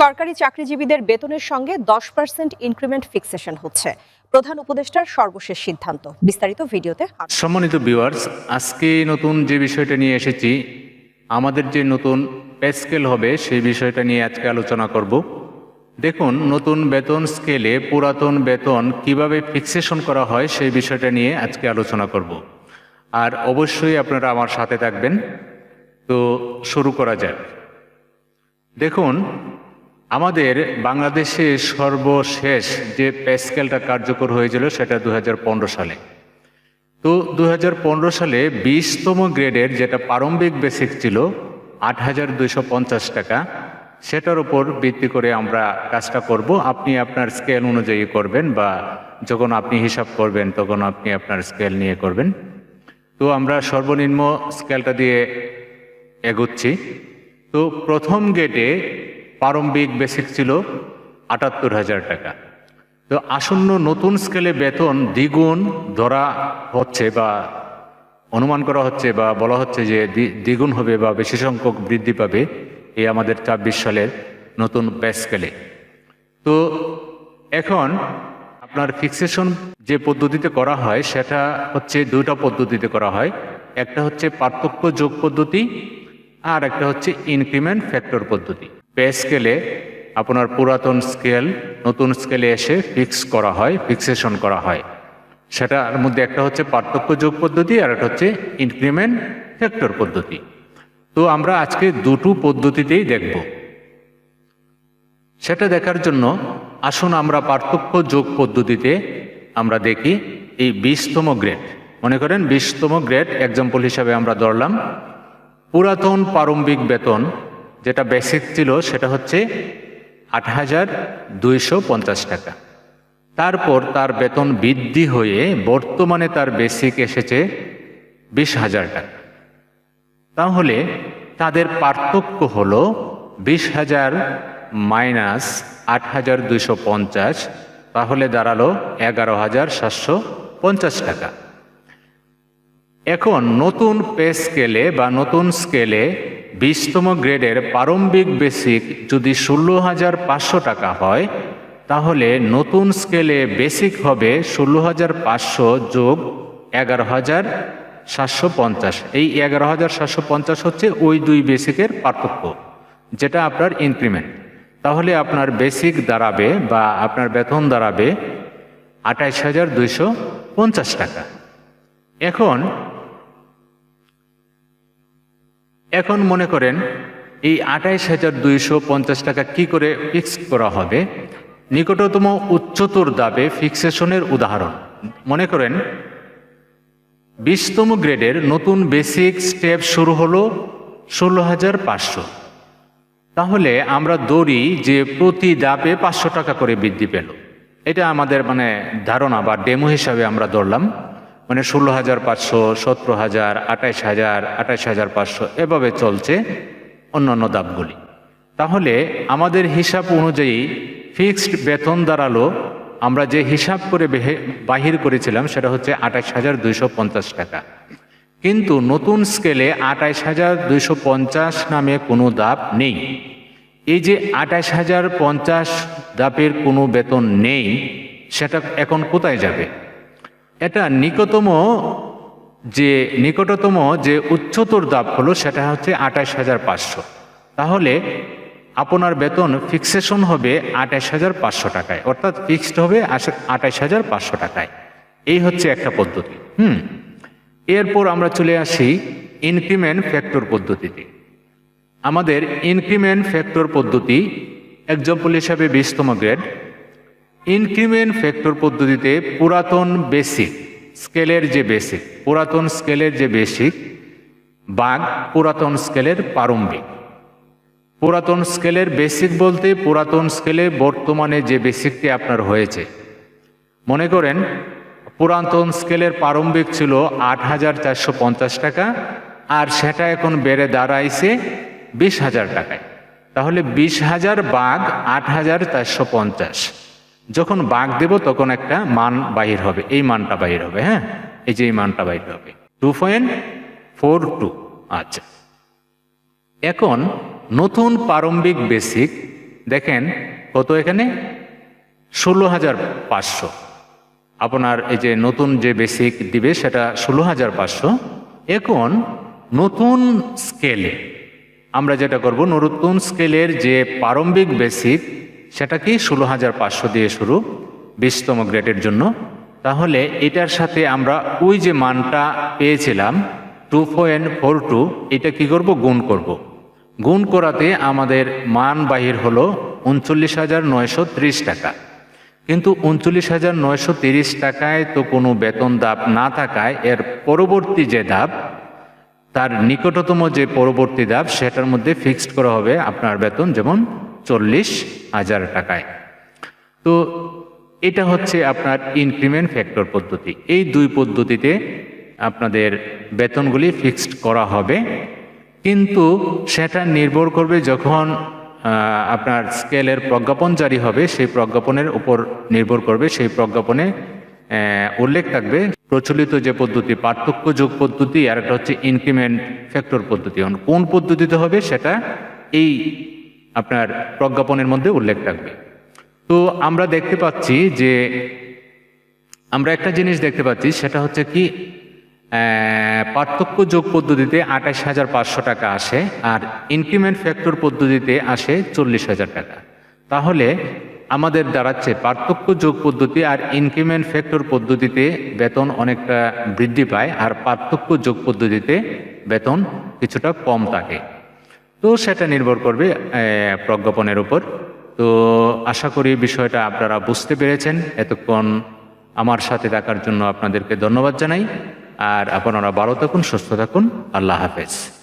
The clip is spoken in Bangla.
সরকারি চাকরিজীবীদের বেতনের সঙ্গে দশ পার্সেন্ট ইনক্রিমেন্ট ফিক্সেশন হচ্ছে। প্রধান উপদেষ্টার সর্বশেষ সিদ্ধান্ত। বিস্তারিত ভিডিওতে সম্মানিত ভিউয়ার্স আজকে নতুন যে বিষয়টা নিয়ে এসেছি, আমাদের যে নতুন পে স্কেল হবে, সেই বিষয়টা নিয়ে আজকে আলোচনা করব। দেখুন, নতুন বেতন স্কেলে পুরাতন বেতন কীভাবে ফিক্সেশন করা হয়, সেই বিষয়টা নিয়ে আজকে আলোচনা করব। আর অবশ্যই আপনারা আমার সাথে থাকবেন। তো শুরু করা যাক। দেখুন আমাদের বাংলাদেশে সর্বশেষ যে পে স্কেলটা কার্যকর হয়েছিল সেটা দু হাজার পনেরো সালে। তো দু হাজার পনেরো সালে বিশতম গ্রেডের যেটা প্রারম্ভিক বেসিক ছিল আট হাজার দুইশো পঞ্চাশ টাকা, সেটার উপর ভিত্তি করে আমরা কাজটা করব। আপনি আপনার স্কেল অনুযায়ী করবেন বা যখন আপনি হিসাব করবেন তখন আপনি আপনার স্কেল নিয়ে করবেন। তো আমরা সর্বনিম্ন স্কেলটা দিয়ে এগোচ্ছি। তো প্রথম গেটে প্রারম্ভিক বেসিক ছিল আটাত্তর হাজার টাকা। তো আসন্ন নতুন স্কেলে বেতন দ্বিগুণ ধরা হচ্ছে বা অনুমান করা হচ্ছে বা বলা হচ্ছে যে দ্বি- দ্বিগুণ হবে বা বেশি সংখ্যক বৃদ্ধি পাবে এই আমাদের ছাব্বিশ সালের নতুন পে স্কেলে তো এখন আপনার ফিক্সেশন যে পদ্ধতিতে করা হয় সেটা হচ্ছে দুইটা পদ্ধতিতে করা হয়। একটা হচ্ছে পার্থক্য যোগ পদ্ধতি আর একটা হচ্ছে ইনক্রিমেন্ট ফ্যাক্টর পদ্ধতি। পে স্কেলে আপনার পুরাতন স্কেল, নতুন স্কেলে এসে ফিক্স করা হয় ফিক্সেশন করা হয়। সেটার মধ্যে একটা হচ্ছে পার্থক্য যোগ পদ্ধতি আর একটা হচ্ছে ইনক্রিমেন্ট ফ্যাক্টর পদ্ধতি। তো আমরা আজকে দুটো পদ্ধতিতেই দেখব। সেটা দেখার জন্য আসুন আমরা পার্থক্য যোগ পদ্ধতিতে আমরা দেখি এই বিশতম গ্রেড মনে করেন বিশতম গ্রেড এক্সাম্পল হিসাবে আমরা ধরলাম, পুরাতন প্রারম্ভিক বেতন যেটা বেসিক ছিল সেটা হচ্ছে আট হাজার দুইশো পঞ্চাশ টাকা। তারপর তার বেতন বৃদ্ধি হয়ে বর্তমানে তার বেসিক এসেছে বিশ হাজার টাকা। তাহলে তাদের পার্থক্য হল বিশ হাজার মাইনাস আট হাজার দুইশো পঞ্চাশ, তাহলে দাঁড়াল এগারো হাজার সাতশো পঞ্চাশ টাকা। এখন নতুন পে স্কেলে বা নতুন স্কেলে বিশতম গ্রেডের প্রারম্ভিক বেসিক যদি ষোলো হাজার পাঁচশো টাকা হয়, তাহলে নতুন স্কেলে বেসিক হবে ষোলো হাজার পাঁচশো যোগ এগারো হাজার সাতশো পঞ্চাশ। এই এগারো হাজার সাতশো পঞ্চাশ হচ্ছে ওই দুই বেসিকের পার্থক্য, যেটা আপনার ইনক্রিমেন্ট তাহলে আপনার বেসিক দাঁড়াবে বা আপনার বেতন দাঁড়াবে আঠাইশ হাজার দুইশো পঞ্চাশ টাকা। এখন এখন মনে করেন, এই আঠাইশ হাজার দুইশো পঞ্চাশ টাকা কি করে ফিক্স করা হবে? নিকটতম উচ্চতর দাবে ফিক্সেশনের উদাহরণ। মনে করেন, বিশতম গ্রেডের নতুন বেসিক স্টেপ শুরু হলো ষোলো হাজার পাঁচশো। তাহলে আমরা দৌড়ি যে প্রতি দাপে পাঁচশো টাকা করে বৃদ্ধি পেল। এটা আমাদের মানে ধারণা বা ডেমো হিসাবে আমরা ধরলাম। মানে ষোলো হাজার পাঁচশো সতেরো হাজার আঠাইশ হাজার আঠাইশ হাজার পাঁচশো, এভাবে চলছে অন্যান্য দাপগুলি তাহলে আমাদের হিসাব অনুযায়ী ফিক্সড বেতন দাঁড়াল, আমরা যে হিসাব করে বাহির করেছিলাম সেটা হচ্ছে আঠাইশ হাজার দুইশো পঞ্চাশ টাকা। কিন্তু নতুন স্কেলে আঠাইশ হাজার দুইশো পঞ্চাশ নামে কোনো দাপ নেই। এই যে আঠাইশ হাজার পঞ্চাশ দাপের কোনো বেতন নেই, সেটা এখন কোথায় যাবে? এটা নিকটতম যে নিকটতম যে উচ্চতর দাপ হলো সেটা হচ্ছে আঠাইশ হাজার পাঁচশো। তাহলে আপনার বেতন ফিক্সেশন হবে আঠাইশ হাজার পাঁচশো টাকায়। অর্থাৎ ফিক্সড হবে আঠাইশ হাজার পাঁচশো টাকায়। এই হচ্ছে একটা পদ্ধতি। হুম? এরপর আমরা চলে আসি ইনক্রিমেন্ট ফ্যাক্টর পদ্ধতিতে। আমাদের ইনক্রিমেন্ট ফ্যাক্টর পদ্ধতি এক্সাম্পল হিসাবে বিশতম গ্রেড ইনক্রিমেন্ট ফ্যাক্টর পদ্ধতিতে পুরাতন বেসিক, স্কেলের যে বেসিক, পুরাতন স্কেলের যে বেসিক, বাঘ পুরাতন স্কেলের প্রারম্ভিক। পুরাতন স্কেলের বেসিক বলতে পুরাতন স্কেলে বর্তমানে যে বেসিকটি আপনার হয়েছে। মনে করেন, পুরাতন স্কেলের প্রারম্ভিক ছিল আট হাজার চারশো পঞ্চাশ টাকা, আর সেটা এখন বেড়ে দাঁড়াইছে বিশ হাজার টাকায়। তাহলে বিশ হাজার বাঘ আট হাজার চারশো পঞ্চাশ। যখন বাঘ দেব, তখন একটা মান বাহির হবে। এই মানটা বাহির হবে হ্যাঁ? এই যে এই মানটা বাহির হবে। টু পয়েন্ট ফোর টু আচ্ছা। এখন নতুন প্রারম্ভিক বেসিক দেখেন কত এখানে? ষোলো হাজার পাঁচশো। আপনার এই যে নতুন যে বেসিক দিবে, সেটা ষোলো হাজার পাঁচশো। এখন নতুন স্কেলে আমরা যেটা করব, নতুন স্কেলের যে প্রারম্ভিক বেসিক সেটা কি ষোলো হাজার পাঁচশো দিয়ে শুরু, বিশতম গ্রেডের জন্য। তাহলে এটার সাথে আমরা ওই যে মানটা পেয়েছিলাম টু পয়েন্ট ফোর টু এটা কি করব? গুণ করব। গুণ করাতে আমাদের মান বাহির হলো উনচল্লিশ হাজার নয়শো ত্রিশ টাকা। কিন্তু উনচল্লিশ হাজার নয়শো তিরিশ টাকায় তো কোনো বেতন দাব না থাকায় এর পরবর্তী যে ধাপ তার নিকটতম যে পরবর্তী ধাপ সেটার মধ্যে ফিক্সড করা হবে আপনার বেতন, যেমন চল্লিশ হাজার টাকায়। তো এটা হচ্ছে আপনার ইনক্রিমেন্ট ফ্যাক্টর পদ্ধতি। এই দুই পদ্ধতিতে আপনাদের বেতনগুলি ফিক্সড করা হবে। কিন্তু সেটা নির্ভর করবে যখন আপনার স্কেলের প্রজ্ঞাপন জারি হবে, সেই প্রজ্ঞাপনের উপর নির্ভর করবে, সেই প্রজ্ঞাপনে উল্লেখ থাকবে প্রচলিত যে পদ্ধতি পার্থক্য যোগ পদ্ধতি, আর একটা হচ্ছে ইনক্রিমেন্ট ফ্যাক্টর পদ্ধতি। কোন পদ্ধতিতে হবে সেটা এই আপনার প্রজ্ঞাপনের মধ্যে উল্লেখ থাকবে। তো আমরা দেখতে পাচ্ছি যে, আমরা একটা জিনিস দেখতে পাচ্ছি, সেটা হচ্ছে কি পার্থক্য যোগ পদ্ধতিতে আঠাশ হাজার পাঁচশো টাকা আসে আর ইনক্রিমেন্ট ফ্যাক্টর পদ্ধতিতে আসে চল্লিশ হাজার টাকা। তাহলে আমাদের দাঁড়াচ্ছে পার্থক্য যোগ পদ্ধতি আর ইনক্রিমেন্ট ফ্যাক্টর পদ্ধতিতে বেতন অনেকটা বৃদ্ধি পায় আর পার্থক্য যোগ পদ্ধতিতে বেতন কিছুটা কম থাকে। তো সেটা নির্ভর করবে প্রজ্ঞাপনের উপর। তো আশা করি বিষয়টা আপনারা বুঝতে পেরেছেন। এতক্ষণ আমার সাথে থাকার জন্য আপনাদেরকে ধন্যবাদ জানাই। আর আপনারা ভালো থাকুন, সুস্থ থাকুন। আল্লাহ হাফেজ।